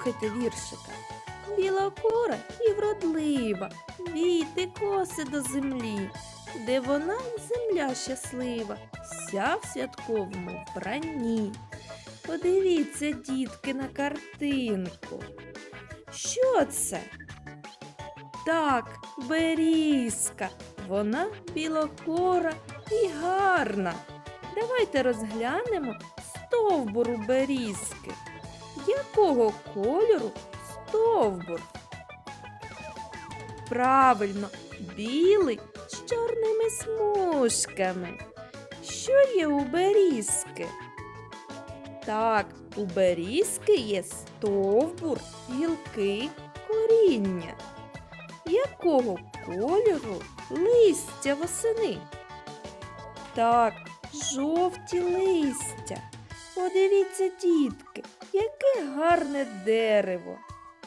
Слухайте віршика. Білокора і вродлива, віти коси до землі, де вона земля щаслива, вся в святковому вбранні. Подивіться, дітки, на картинку. Що це? Так, берізка. Вона білокора і гарна. Давайте розглянемо стовбуру берізки. Якого кольору стовбур? Правильно, білий з чорними смужками. Що є у берізки? Так, у берізки є стовбур, гілки, коріння. Якого кольору листя восени? Так, жовті листя. Подивіться, дітки, яке гарне дерево.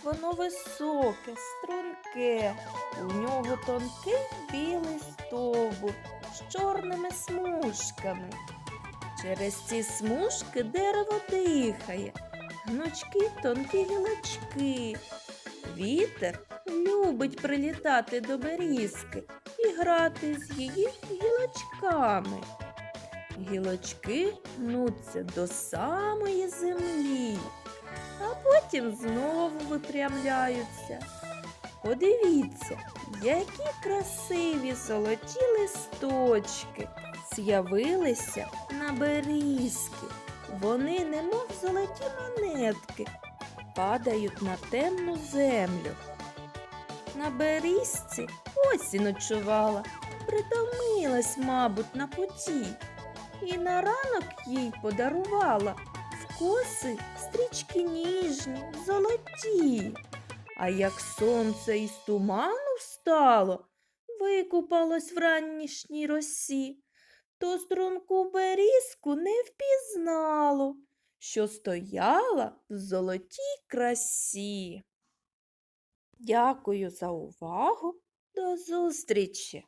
Воно високе, струнке. У нього тонкий білий стовбур з чорними смужками. Через ці смужки дерево дихає, гнучкі тонкі гілочки. Вітер любить прилітати до берізки і грати з її гілочками. Гілочки гнуться до самої землі, а потім знову випрямляються. Подивіться, які красиві золоті листочки з'явилися на берізки. Вони, немов золоті монетки, падають на темну землю. На берізці ось і ночувала, притомилась, мабуть, на путі, і на ранок їй подарувала в коси стрічки ніжні, золоті. А як сонце із туману встало, викупалось в ранішній росі, то струнку берізку не впізнало, що стояла в золотій красі. Дякую за увагу. До зустрічі!